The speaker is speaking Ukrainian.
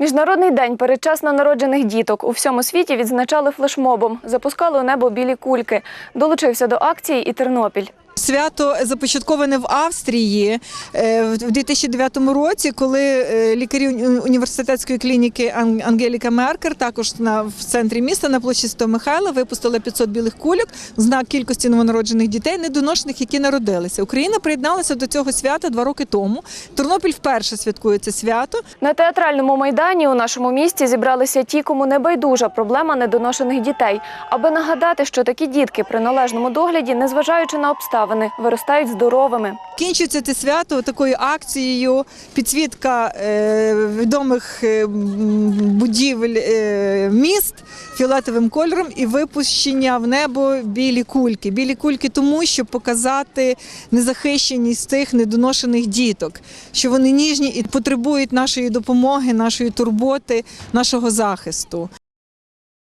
Міжнародний день передчасно народжених діток у всьому світі відзначали флешмобом, запускали у небо білі кульки. Долучився до акції і Тернопіль. Свято започатковане в Австрії е, в 2009 році, коли е, лікарі університетської клініки Ан- Ангеліка Меркер, також на в центрі міста на площі Святого Михайла, випустили 500 білих кульок в знак кількості новонароджених дітей, недоношених, які народилися. Україна приєдналася до цього свята два роки тому. Тернопіль вперше святкує це свято. На театральному майдані у нашому місті зібралися ті, кому не байдужа проблема недоношених дітей, аби нагадати, що такі дітки при належному догляді, незважаючи на обставини, виростають здоровими. Кінчиться це свято такою акцією підсвітка е, відомих е, будівель е, міст фіолетовим кольором і випущення в небо білі кульки. Білі кульки тому, щоб показати незахищеність цих недоношених діток, що вони ніжні і потребують нашої допомоги, нашої турботи, нашого захисту.